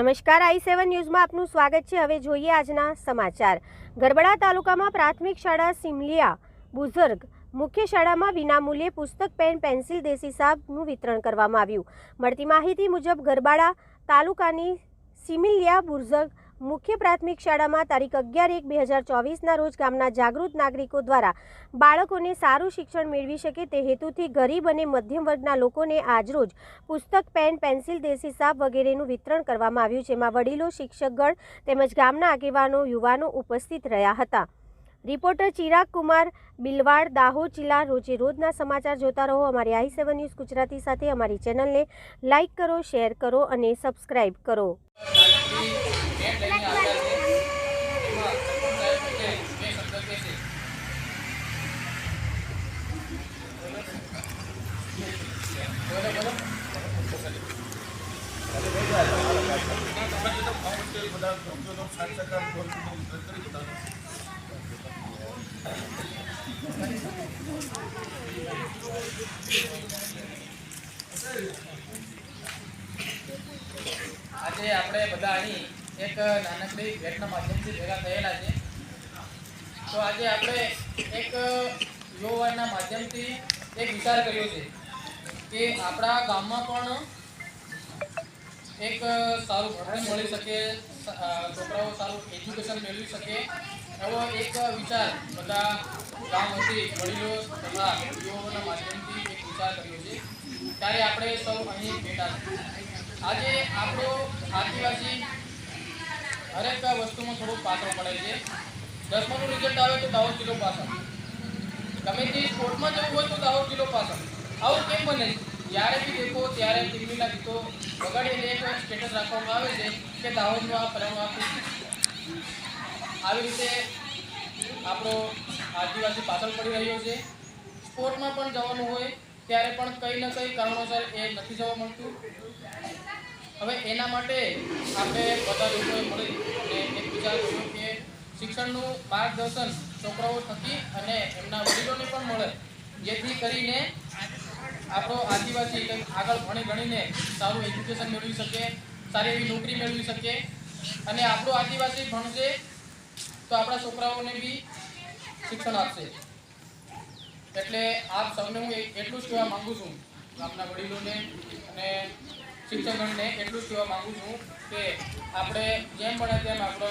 નમસ્કાર, આઈ સેવન ન્યૂઝમાં આપનું સ્વાગત છે. હવે જોઈએ આજના સમાચાર. ગરબડા તાલુકામાં પ્રાથમિક શાળા સિમલિયા બુઝર્ગ મુખ્ય શાળામાં વિનામૂલ્યે પુસ્તક, પેન, પેન્સિલ, દેશી સાબનું વિતરણ કરવામાં આવ્યું. મળતી માહિતી મુજબ ગરબાડા તાલુકાની સિમિલિયા બુઝુર્ગ મુખ્ય પ્રાથમિક શાળામાં તારીખ અગિયાર એક બે હજાર ચોવીસના રોજ ગામના જાગૃત નાગરિકો દ્વારા બાળકોને સારું શિક્ષણ મેળવી શકે તે હેતુથી ગરીબ અને મધ્યમ વર્ગના લોકોને આજરોજ પુસ્તક, પેન, પેન્સિલ, દેશી સાપ વગેરેનું વિતરણ કરવામાં આવ્યું, જેમાં વડીલો, શિક્ષકગણ તેમજ ગામના આગેવાનો, યુવાનો ઉપસ્થિત રહ્યા હતા. રિપોર્ટર ચિરાગ કુમાર બિલવાડ, દાહોદ જિલ્લા, રોજે રોજના સમાચાર જોતા રહો. અમારી આઈ સેવન ન્યૂઝ ગુજરાતી સાથે અમારી ચેનલને લાઇક કરો, શેર કરો અને સબસ્ક્રાઇબ કરો. ભેટ લઈને આવ્યા છે એમાં સરપંચ સાહેબ પોતે બે શબ્દ કહેશે બોલો બોલો આજે આપણે બધા અહીં એક નાનકડી ભેટના માધ્યમથી ભેગા થયેલા છે. તો આજે આપણે એક યુવાના માધ્યમથી એક વિચાર કર્યો છે કે આપણા ગામમાં પણ એક સારું ભણતર મળી શકે છોકરાઓ સારું એજ્યુકેશન મેળવી શકે એવો એક વિચાર બધા ગામ વતી વડીલો તથા યુવાઓના માધ્યમથી એક વિચાર કર્યો છે. ત્યારે આપણે સૌ અહીં ભેટા આજે આપણો આદિવાસી હરેક વસ્તુમાં થોડુંક પાછળ પડે છે. દસમાનું રિઝલ્ટ આવે તો દાહોદ કિલો પાછળ. ગમે તે સ્પોર્ટમાં જવું હોય તો દાહોદ કિલો પાછળ. આવું કેમ બને? જ્યારે બી દેખો, ત્યારે ટીવીના ગીતો વગાડીને એક સ્ટેટસ રાખવામાં આવે છે કે દાહોદનું આ ફલાણું આ આવી રીતે આપણો આદિવાસી પાછળ પડી રહ્યો છે. સ્પોર્ટમાં પણ જવાનું હોય, ત્યારે પણ કંઈ ને કંઈ કારણોસર એ નથી જવા મળતું. હવે એના માટે આપણે બધા લોકોએ મળી અને એક વિચાર કે શિક્ષણનું માર્ગદર્શન છોકરાઓ થકી અને એમના વડીલોને પણ મળે. જેથી કરીને આપણો આદિવાસી આગળ ભણી ગણીને સારું એજ્યુકેશન મેળવી શકે, સારી એવી નોકરી મેળવી શકે અને આપણો આદિવાસી ભણશે તો આપણા છોકરાઓને બી શિક્ષણ આપશે. એટલે આપ સૌને હું એટલું જ કહેવા માગું છું આપના વડીલોને અને શિક્ષકગણને એટલું જ કહેવા માગું છું કે આપણે જેમ બને તેમ આપણે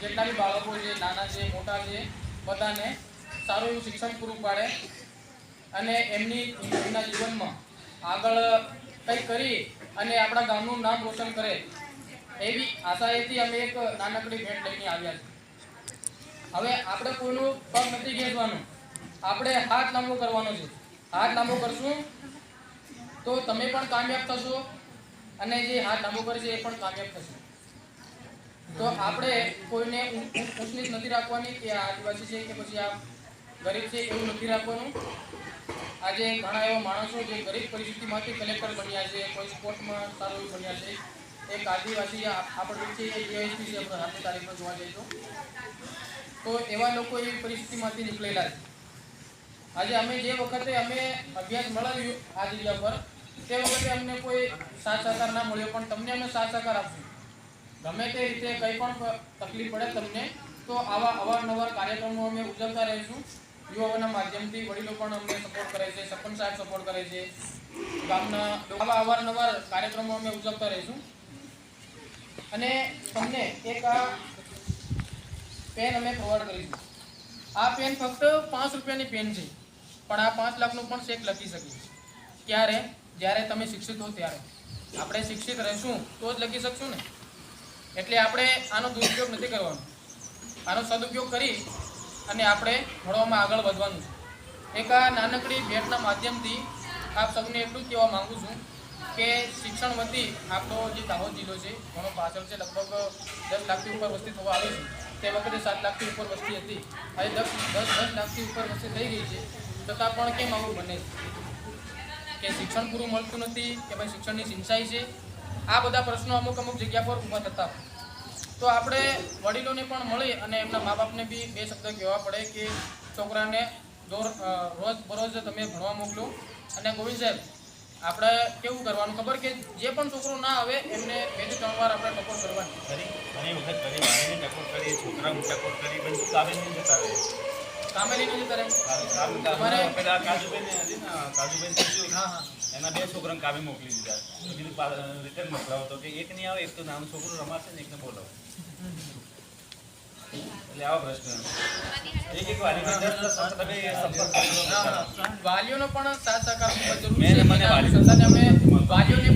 જેટલા બી બાળકો છે, નાના છે, મોટા છે, બધાને સારું એવું શિક્ષણ પૂરું પાડે અને એમની એમના જીવનમાં આગળ કંઈક કરી અને આપણા ગામનું નામ રોશન કરે, એવી આશાએથી અમે એક નાનકડી ભેટ લઈને આવ્યા છીએ. હવે આપણે કોઈનું પગ નથી ખેંચવાનું. આપણે હાથ લાંબો કરવાનો છે. હાથ લાંબો કરશું તો તમે પણ કામયાબ થશો. અને જે હાથ લાંબો છે એ પણ કામયાબ થશે. તો આપણે કોઈને ઊં- ઊં- ઊંચ નીચ નથી રાખવાની કે આદિવાસી છે કે પછી આ ગરીબ છે એવું નથી રાખવાનું. આજે ઘણા એવા માણસો જે ગરીબ પરિસ્થિતિમાંથી કલેક્ટર બન્યા છે, કોઈ સ્પોર્ટમાં સારું એવું બન્યા છે, એક આદિવાસી આપણે છે એ જીઆઈસી છે, આપણે હાથની તારીખમાં જોવા જઈએ તો. એવા લોકો એવી પરિસ્થિતિમાંથી નીકળેલા છે. આજે અમે જે વખતે અમે અભ્યાસ મળાવ્યું આ જગ્યા પર તે વખતે અમને કોઈ સાથ સહકાર ના મળ્યો, પણ તમને અમે સાથ સહકાર આપશું. ગમે તે રીતે કંઈ પણ તકલીફ પડે તમને, તો આવા અવારનવાર કાર્યક્રમો અમે ઉજવતા રહીશું. યુવાઓના માધ્યમથી વડીલો પણ અમને સપોર્ટ કરે છે સરપંચ સાહેબ સપોર્ટ કરે છે. ગામના આવા અવારનવાર કાર્યક્રમો અમે ઉજવતા રહીશું. અને તમને એક આ પેન અમે પ્રોવાઈડ કરીશું. આ પેન ફક્ત પાંચ રૂપિયાની પેન છે, પણ આ પાંચ લાખનું પણ ચેક લખી શકીએ. ક્યારે? જ્યારે તમે શિક્ષિત હો ત્યારે. આપણે શિક્ષિત રહીશું તો જ લખી શકશું ને? એટલે આપણે આનો દુરુપયોગ નથી કરવાનો. આનો સદુપયોગ કરી અને આપણે ભણવામાં આગળ વધવાનું છે. એક આ નાનકડી ભેટના માધ્યમથી આપ સૌને એટલું જ કહેવા માગું છું કે શિક્ષણ વતી આપણો જે દાહોદ જિલ્લો છે, ઘણો પાછળ છે, લગભગ દસ લાખથી ઉપર વસ્તી થવા આવી છે. તે વખતે સાત લાખથી ઉપર વસ્તી હતી. આજે દસ દસ દસ લાખથી ઉપર વસ્તી થઈ ગઈ છે. છતાં પણ કેમ આવું બને? છે કે શિક્ષણ પૂરું મળતું નથી, કે ભાઈ શિક્ષણની સિંચાઈ છે? આ બધા પ્રશ્નો અમુક અમુક જગ્યા પર ઊભા થતા તો આપણે વડીલોને પણ મળી અને એમના મા બાપને બી બે શબ્દ કહેવા પડે કે છોકરાને દોર રોજ બરોજ તમે ભણવા મોકલો. અને ગોવિંદ સાહેબ, આપણે કેવું કરવાનું? ખબર કે જે પણ છોકરો ના આવે, એમને બેથી ત્રણ વાર આપણે ટકોર કરવાની. ઘણી વખત ઘણી ટકોર કરી છોકરા ટકોર કરી પણ આવે કામે લઈને જતા રહે કામ- કામ તમારે- કામ પેલા કાજુબેન હતી ને કાજુબેન પૂછ્યું. હા હા. એના બે છોકરાને કામે મોકલી દીધા. કીધું રિટર્ન મોકલાવો. તો કે એક નહીં આવે એક તો નાનું છોકરું રમાશે ને એકને બોલાવો. એટલે આવા પ્રશ્ન. એક એક. વાલીઓનો પણ સાથ સહકાર મેં છે. મને વાલીઓ- વાલીઓને